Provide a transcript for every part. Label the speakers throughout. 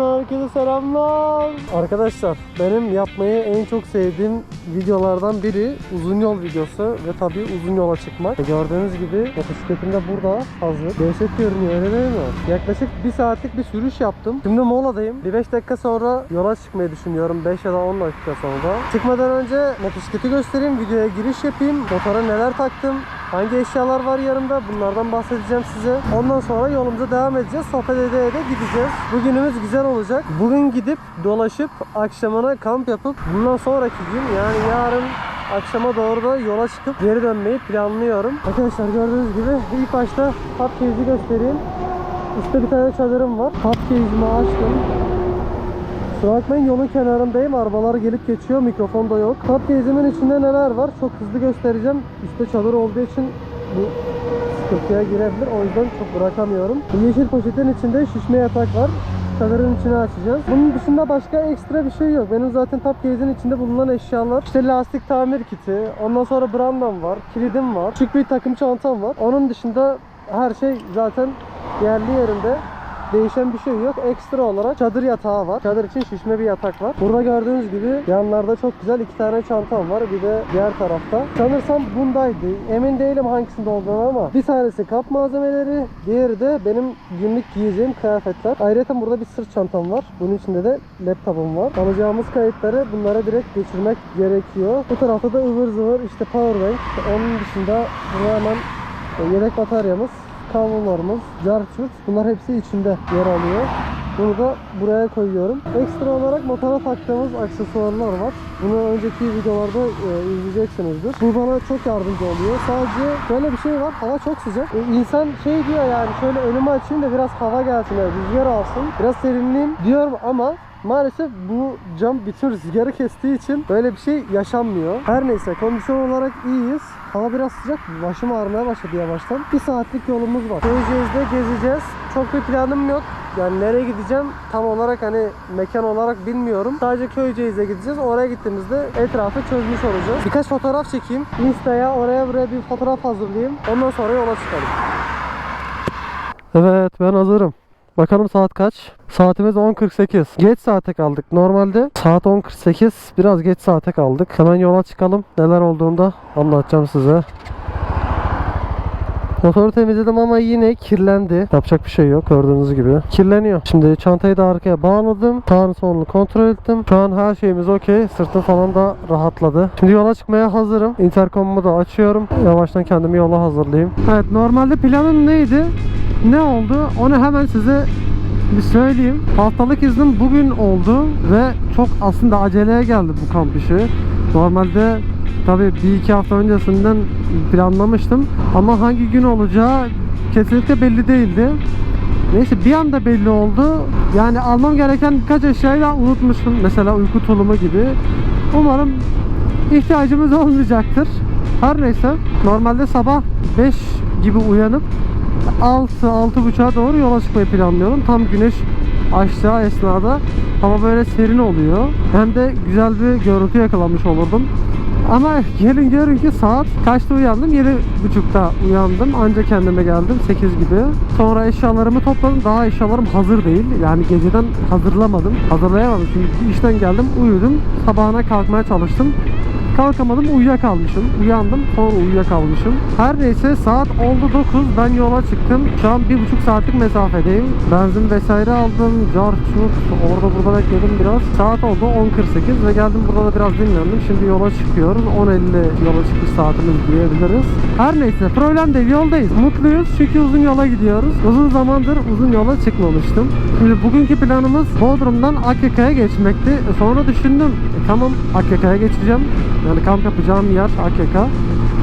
Speaker 1: mismo Herkese selamlar. Arkadaşlar benim yapmayı en çok sevdiğim videolardan biri uzun yol videosu ve tabii uzun yola çıkmak. Gördüğünüz gibi motosikletim de burada hazır. Dehşet görünüyor öyle değil mi? Yaklaşık bir saatlik bir sürüş yaptım. Şimdi moladayım. Bir 5 dakika sonra yola çıkmayı düşünüyorum. 5 ya da 10 dakika sonra. Çıkmadan önce motosikleti göstereyim. Videoya giriş yapayım. Motora neler taktım. Hangi eşyalar var yanımda bunlardan bahsedeceğim size. Ondan sonra yolumuza devam edeceğiz. Sohbet ede ede gideceğiz. Bugünümüz güzel olacak. Bugün gidip dolaşıp akşamına kamp yapıp bundan sonraki gün yani yarın akşama doğru da yola çıkıp geri dönmeyi planlıyorum. Arkadaşlar gördüğünüz gibi ilk başta top case'i göstereyim. Üstte bir tane çadırım var. Top case'imi açtım. Kusura yolun kenarındayım. Arabalar gelip geçiyor. Mikrofon da yok. Top case'imin içinde neler var? Çok hızlı göstereceğim. Üstte çadır olduğu için bu sıkıntıya girebilir. O yüzden çok bırakamıyorum. Yeşil poşetin içinde şişme yatak var. Çadırın içine açacağız. Bunun dışında başka ekstra bir şey yok. Benim zaten top case'in içinde bulunan eşyalar. İşte lastik tamir kiti. Ondan sonra brandam var. Kilidim var. Küçük bir takım çantam var. Onun dışında her şey zaten yerli yerinde. Değişen bir şey yok. Ekstra olarak çadır yatağı var. Çadır için şişme bir yatak var. Burada gördüğünüz gibi yanlarda çok güzel iki tane çantam var. Bir de diğer tarafta. Sanırsam bundaydı. Emin değilim hangisinde olduğunu ama bir tanesi kap malzemeleri, diğeri de benim günlük giyeceğim kıyafetler. Ayrıca burada bir sırt çantam var. Bunun içinde de laptopum var. Alacağımız kayıtları bunlara direkt geçirmek gerekiyor. Bu tarafta da ıvır zıvır işte powerbank. Onun dışında burada hemen yedek bataryamız, kablolarımız, carçurt bunlar hepsi içinde yer alıyor. Bunu da buraya koyuyorum. Ekstra olarak motora taktığımız aksesuarlar var. Bunu önceki videolarda e, izleyeceksinizdir. Bu bana çok yardımcı oluyor. Sadece şöyle bir şey var. Hava çok sıcak. E, insan şey diyor yani şöyle önümü açayım da biraz hava gelsin, rüzgar alsın. Biraz serinleyeyim diyorum ama Maalesef bu cam bütün rüzgarı kestiği için böyle bir şey yaşanmıyor. Her neyse kondisyon olarak iyiyiz. Hava biraz sıcak. Başım ağrımaya başladı yavaştan. Bir saatlik yolumuz var. Köyceğiz'de gezeceğiz. Çok bir planım yok. Yani nereye gideceğim tam olarak hani mekan olarak bilmiyorum. Sadece Köyceğiz'e gideceğiz. Oraya gittiğimizde etrafı çözmüş olacağız. Birkaç fotoğraf çekeyim. Insta'ya oraya buraya bir fotoğraf hazırlayayım. Ondan sonra yola çıkalım. Evet ben hazırım. Bakalım saat kaç? Saatimiz 10.48. Geç saate kaldık. Normalde saat 10.48. Biraz geç saate kaldık. Hemen yola çıkalım. Neler olduğunda anlatacağım size. Motoru temizledim ama yine kirlendi. Yapacak bir şey yok gördüğünüz gibi. Kirleniyor. Şimdi çantayı da arkaya bağladım. Sağını solunu kontrol ettim. Şu an her şeyimiz okey. Sırtım falan da rahatladı. Şimdi yola çıkmaya hazırım. Intercomumu da açıyorum. Yavaştan kendimi yola hazırlayayım. Evet normalde planım neydi? Ne oldu? Onu hemen size bir söyleyeyim. Haftalık iznim bugün oldu ve çok aslında aceleye geldi bu kamp işi. Normalde tabii bir iki hafta öncesinden planlamıştım ama hangi gün olacağı kesinlikle belli değildi. Neyse bir anda belli oldu. Yani almam gereken birkaç eşyayı da unutmuştum. Mesela uyku tulumu gibi. Umarım ihtiyacımız olmayacaktır. Her neyse normalde sabah 5 gibi uyanıp 6-6.30'a doğru yola çıkmayı planlıyorum. Tam güneş aşağı esnada hava böyle serin oluyor. Hem de güzel bir görüntü yakalamış olurdum. Ama gelin görün ki saat kaçta uyandım? 7.30'da uyandım. Ancak kendime geldim 8 gibi. Sonra eşyalarımı topladım. Daha eşyalarım hazır değil. Yani geceden hazırlamadım. Hazırlayamadım. Çünkü işten geldim, uyudum. Sabahına kalkmaya çalıştım. Kalkamadım uyuyakalmışım. Uyandım sonra uyuyakalmışım. Her neyse saat oldu 9 ben yola çıktım. Şu an bir buçuk saatlik mesafedeyim. Benzin vesaire aldım. Car orada burada bekledim biraz. Saat oldu 10.48 ve geldim burada da biraz dinlendim. Şimdi yola çıkıyoruz. 10.50 yola çıkış saatimiz diyebiliriz. Her neyse problem değil yoldayız. Mutluyuz çünkü uzun yola gidiyoruz. Uzun zamandır uzun yola çıkmamıştım. Şimdi bugünkü planımız Bodrum'dan Akyaka'ya geçmekti. E, Sonra düşündüm e, tamam Akyaka'ya geçeceğim. Yani kamp yapacağım yer Akyaka.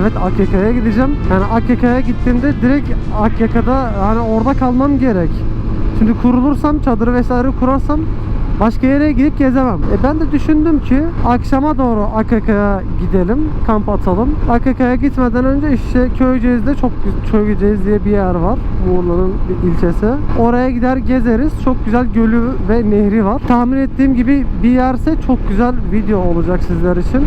Speaker 1: Evet Akyaka'ya gideceğim. Yani Akyaka'ya gittiğimde direkt Akyaka'da hani orada kalmam gerek. Şimdi kurulursam çadırı vesaire kurarsam başka yere gidip gezemem. E ben de düşündüm ki akşama doğru Akyaka'ya gidelim, kamp atalım. Akyaka'ya gitmeden önce işte Köyceğiz'de çok Köyceğiz diye bir yer var. Muğla'nın bir ilçesi. Oraya gider gezeriz. Çok güzel gölü ve nehri var. Tahmin ettiğim gibi bir yerse çok güzel video olacak sizler için.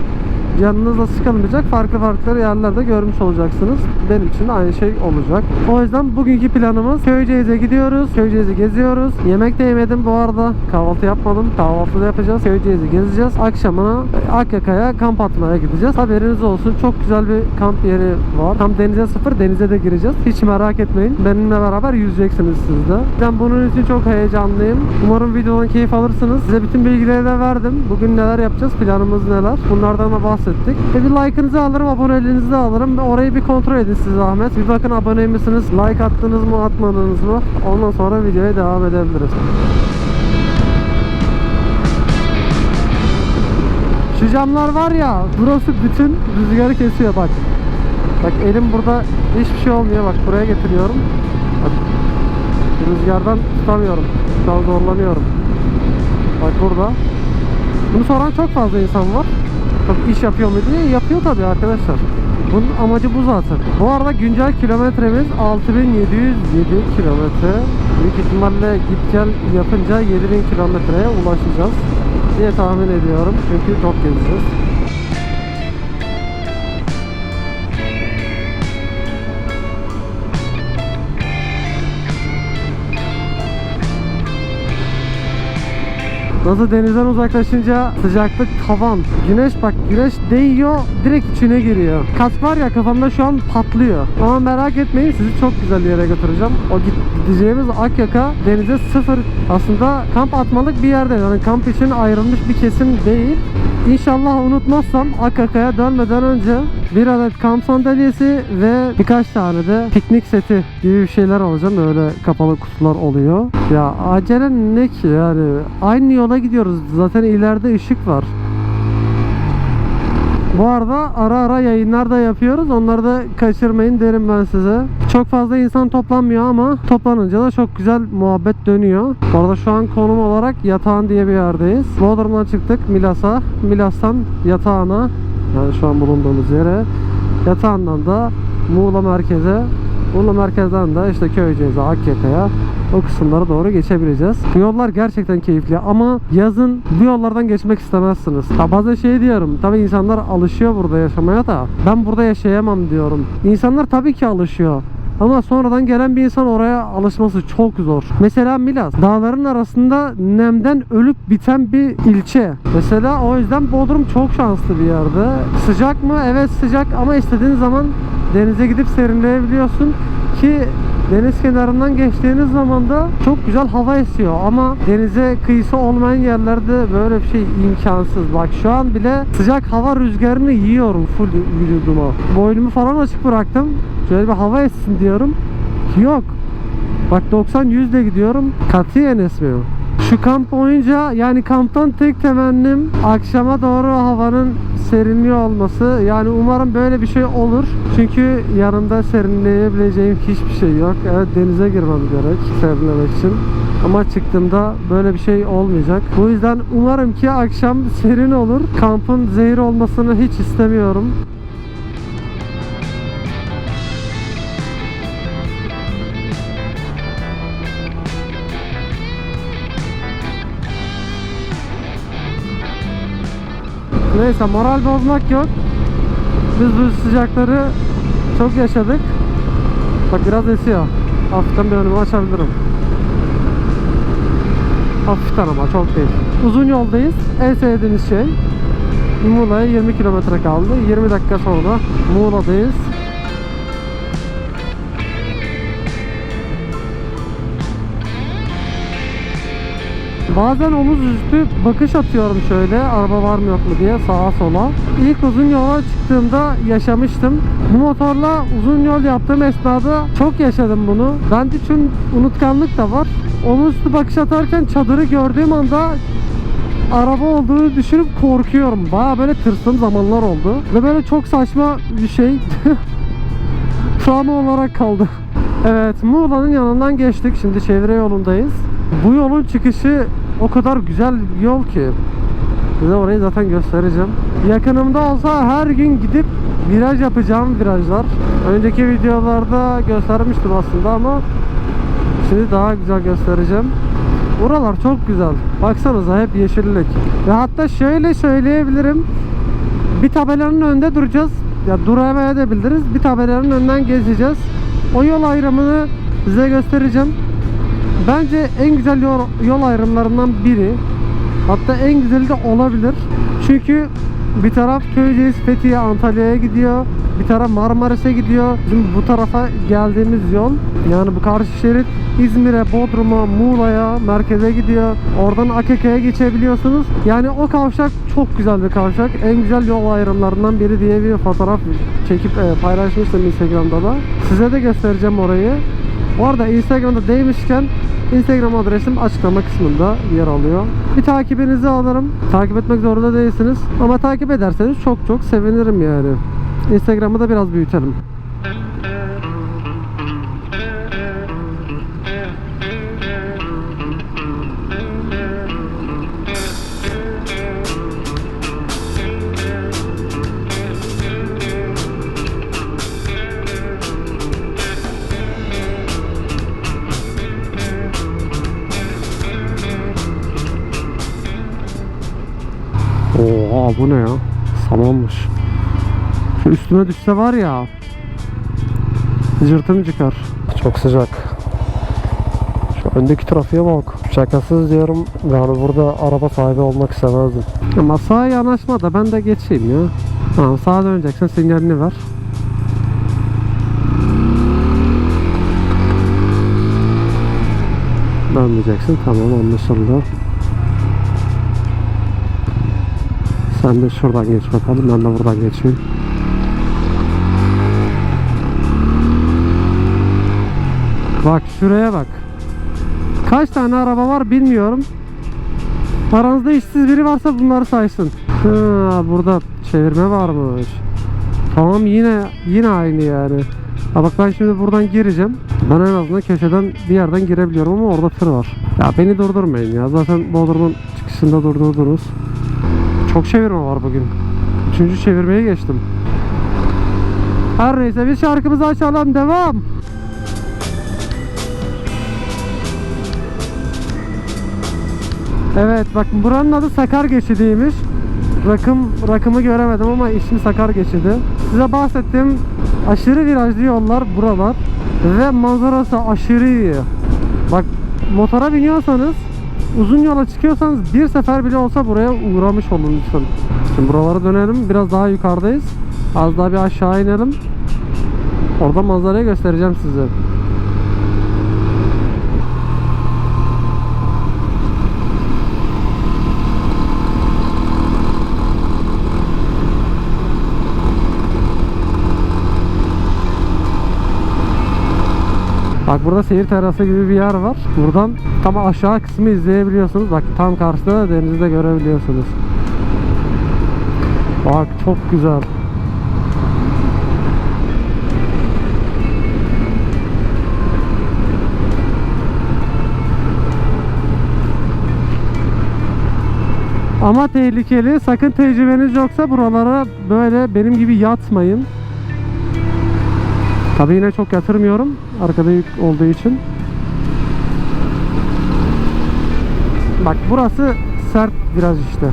Speaker 1: Canınızda sıkılmayacak farklı farklı yerlerde görmüş olacaksınız. Benim için de aynı şey olacak. O yüzden bugünkü planımız Köyceğiz'e gidiyoruz. Köyceğiz'i geziyoruz. Yemek de yemedim bu arada. Kahvaltı yapmadım. Kahvaltı da yapacağız. Köyceğiz'i gezeceğiz. Akşamına Akyaka'ya kamp atmaya gideceğiz. Haberiniz olsun. Çok güzel bir kamp yeri var. Tam denize sıfır. Denize de gireceğiz. Hiç merak etmeyin. Benimle beraber yüzeceksiniz siz de. Ben bunun için çok heyecanlıyım. Umarım videodan keyif alırsınız. Size bütün bilgileri de verdim. Bugün neler yapacağız? Planımız neler? Bunlardan da bahsettik. E bir like'ınızı alırım, aboneliğinizi alırım. Orayı bir kontrol edin siz Ahmet. Bir bakın abone misiniz? Like attınız mı, atmadınız mı? Ondan sonra videoya devam edebiliriz. Şu camlar var ya, burası bütün rüzgarı kesiyor bak. Bak elim burada hiçbir şey olmuyor bak buraya getiriyorum. Bak, rüzgardan tutamıyorum. Şu an zorlanıyorum. Bak burada. Bunu soran çok fazla insan var. Tabii iş yapıyor mu diye yapıyor tabii arkadaşlar. Bunun amacı bu zaten. Bu arada güncel kilometremiz 6707 kilometre. Büyük ihtimalle git gel yapınca 7000 kilometreye ulaşacağız diye tahmin ediyorum. Çünkü çok gezeceğiz. Nasıl denizden uzaklaşınca sıcaklık tavan. Güneş bak güneş değiyor direkt içine giriyor. Kask var ya kafamda şu an patlıyor. Ama merak etmeyin sizi çok güzel yere götüreceğim. O gideceğimiz Akyaka denize sıfır aslında kamp atmalık bir yerde. Yani kamp için ayrılmış bir kesim değil. İnşallah unutmazsam Akyaka'ya dönmeden önce bir adet kamp sandalyesi ve birkaç tane de piknik seti gibi bir şeyler alacağım. Öyle kapalı kutular oluyor. Ya acele ne ki yani aynı yola gidiyoruz. Zaten ileride ışık var. Bu arada ara ara yayınlar da yapıyoruz. Onları da kaçırmayın derim ben size. Çok fazla insan toplanmıyor ama toplanınca da çok güzel muhabbet dönüyor. Bu arada şu an konum olarak Yatağan diye bir yerdeyiz. Bodrum'dan çıktık Milas'a. Milas'tan Yatağan'a yani şu an bulunduğumuz yere. Yatağan'dan da Muğla merkeze. Muğla merkezden de işte Köyceğiz'e, Akyaka'ya o kısımlara doğru geçebileceğiz. Bu yollar gerçekten keyifli ama yazın bu yollardan geçmek istemezsiniz. Ha bazen şey diyorum. Tabii insanlar alışıyor burada yaşamaya da ben burada yaşayamam diyorum. İnsanlar tabii ki alışıyor. Ama sonradan gelen bir insan oraya alışması çok zor. Mesela Milas dağların arasında nemden ölüp biten bir ilçe. Mesela o yüzden Bodrum çok şanslı bir yerde. Sıcak mı? Evet sıcak ama istediğin zaman denize gidip serinleyebiliyorsun ki deniz kenarından geçtiğiniz zaman da çok güzel hava esiyor ama denize kıyısı olmayan yerlerde böyle bir şey imkansız. Bak şu an bile sıcak hava rüzgarını yiyorum full vücuduma. Boynumu falan açık bıraktım. Şöyle bir hava essin diyorum. Yok. Bak 90-100 ile gidiyorum. Katiyen esmiyor. Şu kamp boyunca yani kamptan tek temennim akşama doğru havanın serinliği olması. Yani umarım böyle bir şey olur. Çünkü yanımda serinleyebileceğim hiçbir şey yok. Evet denize girmem gerek serinlemek için. Ama çıktığımda böyle bir şey olmayacak. Bu yüzden umarım ki akşam serin olur. Kampın zehir olmasını hiç istemiyorum. Neyse moral bozmak yok. Biz bu sıcakları çok yaşadık. Bak biraz esiyor. Hafiften bir önümü açabilirim. Hafiften ama çok değil. Uzun yoldayız. En sevdiğimiz şey. Muğla'ya 20 kilometre kaldı. 20 dakika sonra Muğla'dayız. Bazen omuz üstü bakış atıyorum şöyle araba var mı yok mu diye sağa sola. İlk uzun yola çıktığımda yaşamıştım. Bu motorla uzun yol yaptığım esnada çok yaşadım bunu. Bende için unutkanlık da var. Omuz üstü bakış atarken çadırı gördüğüm anda araba olduğunu düşünüp korkuyorum. Baya böyle tırstığım zamanlar oldu. Ve böyle çok saçma bir şey. Travma olarak kaldı. Evet Muğla'nın yanından geçtik. Şimdi çevre yolundayız. Bu yolun çıkışı o kadar güzel bir yol ki. Size orayı zaten göstereceğim. Yakınımda olsa her gün gidip viraj yapacağım virajlar. Önceki videolarda göstermiştim aslında ama şimdi daha güzel göstereceğim. Buralar çok güzel. Baksanıza hep yeşillik. Ve hatta şöyle söyleyebilirim. Bir tabelanın önünde duracağız. Ya duramayabiliriz. Bir tabelanın önünden geçeceğiz. O yol ayrımını size göstereceğim. Bence en güzel yol, yol ayrımlarından biri. Hatta en güzeli de olabilir. Çünkü bir taraf Köyceğiz, Fethiye, Antalya'ya gidiyor. Bir taraf Marmaris'e gidiyor. Bizim bu tarafa geldiğimiz yol yani bu karşı şerit İzmir'e, Bodrum'a, Muğla'ya, merkeze gidiyor. Oradan AKK'ya geçebiliyorsunuz. Yani o kavşak çok güzel bir kavşak. En güzel yol ayrımlarından biri diye bir fotoğraf çekip e, paylaşmıştım Instagram'da da. Size de göstereceğim orayı. Bu arada Instagram'da değmişken Instagram adresim açıklama kısmında yer alıyor. Bir takibinizi alırım. Takip etmek zorunda değilsiniz. Ama takip ederseniz çok çok sevinirim yani. Instagram'ı da biraz büyütelim. Oha bu ne ya? Samanmış. Şu üstüme düşse var ya. Cırtım çıkar. Çok sıcak. Şu öndeki trafiğe bak. Şakasız diyorum. Yani burada araba sahibi olmak istemezdim. Ama sağa yanaşma da ben de geçeyim ya. Tamam sağa döneceksin sinyalini ver. Dönmeyeceksin tamam anlaşıldı. Sen de şuradan geç bakalım. Ben de buradan geçeyim. Bak şuraya bak. Kaç tane araba var bilmiyorum. Aranızda işsiz biri varsa bunları saysın. Ha, burada çevirme varmış. Tamam yine yine aynı yani. Ha bak ben şimdi buradan gireceğim. Ben en azından köşeden bir yerden girebiliyorum ama orada tır var. Ya beni durdurmayın ya. Zaten Bodrum'un çıkışında durdurdunuz. Çok çevirme var bugün. Üçüncü çevirmeye geçtim. Her neyse biz şarkımızı açalım. Devam. Evet bak buranın adı Sakar Geçidi'ymiş. Rakım rakımı göremedim ama ismi Sakar Geçidi. Size bahsettiğim aşırı virajlı yollar buralar ve manzarası aşırı iyi. Bak motora biniyorsanız uzun yola çıkıyorsanız bir sefer bile olsa buraya uğramış olun lütfen. Şimdi buralara dönelim. Biraz daha yukarıdayız. Az daha bir aşağı inelim. Orada manzarayı göstereceğim size. Bak burada seyir terası gibi bir yer var. Buradan tam aşağı kısmı izleyebiliyorsunuz. Bak tam karşıda da denizi de görebiliyorsunuz. Bak çok güzel. Ama tehlikeli. Sakın tecrübeniz yoksa buralara böyle benim gibi yatmayın. Tabii yine çok yatırmıyorum. Arkada yük olduğu için. Bak burası sert biraz işte.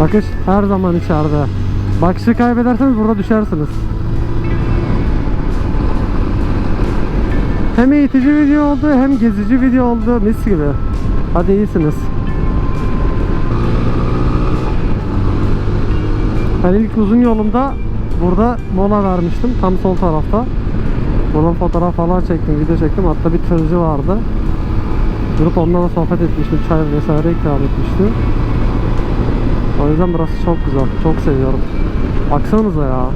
Speaker 1: Bakış her zaman içeride. Bakışı kaybederseniz burada düşersiniz. Hem eğitici video oldu hem gezici video oldu mis gibi. Hadi iyisiniz. Ben ilk uzun yolumda burada mola vermiştim tam sol tarafta. Buradan fotoğraf falan çektim, video çektim. Hatta bir tırcı vardı. Durup onunla da sohbet etmiştim, çay vesaire ikram etmişti. O yüzden burası çok güzel, çok seviyorum. Baksanıza ya.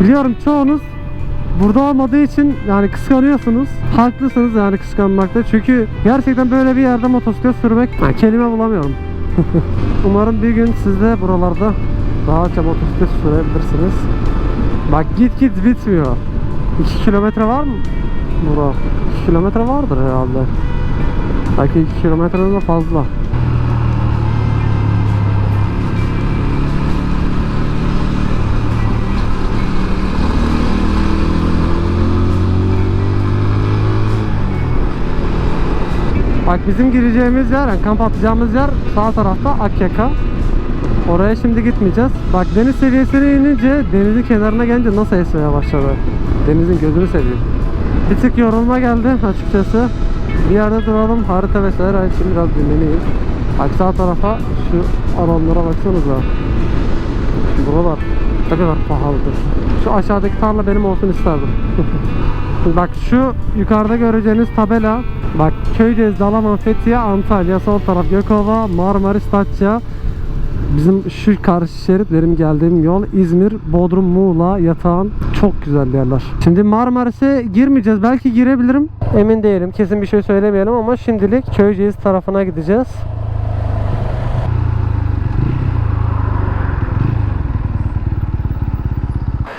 Speaker 1: Biliyorum çoğunuz burada olmadığı için yani kıskanıyorsunuz. Haklısınız yani kıskanmakta. Çünkü gerçekten böyle bir yerde motosiklet sürmek ha, kelime bulamıyorum. Umarım bir gün siz de buralarda rahatça motosiklet sürebilirsiniz. Bak git git bitmiyor. 2 kilometre var mı? Bura. 2 kilometre vardır herhalde. Belki 2 kilometreden de fazla. Bizim gireceğimiz yer, yani kamp atacağımız yer sağ tarafta Akyaka. Oraya şimdi gitmeyeceğiz. Bak deniz seviyesine inince denizin kenarına gelince nasıl esmeye başladı. Denizin gözünü seveyim. Bir tık yorulma geldi açıkçası. Bir yerde duralım harita vesaire şimdi biraz dinleneyim. Bak sağ tarafa şu alanlara baksanıza. Şu buralar ne kadar pahalıdır. Şu aşağıdaki tarla benim olsun isterdim. Bak şu yukarıda göreceğiniz tabela Bak Köyceğiz, Dalaman, Fethiye, Antalya Sol taraf Gökova, Marmaris, Datça Bizim şu karşı şerit benim geldiğim yol İzmir, Bodrum, Muğla, Yatağan çok güzel yerler. Şimdi Marmaris'e girmeyeceğiz. Belki girebilirim. Emin değilim. Kesin bir şey söylemeyelim ama şimdilik Köyceğiz tarafına gideceğiz.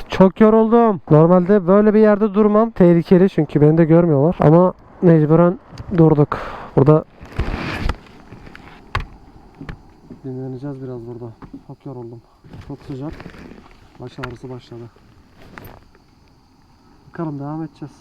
Speaker 1: Çok yoruldum. Normalde böyle bir yerde durmam. Tehlikeli çünkü beni de görmüyorlar. Ama mecburen durduk. Burada dinleneceğiz biraz burada. Çok yoruldum. Çok sıcak. Baş ağrısı başladı. Bakalım devam edeceğiz.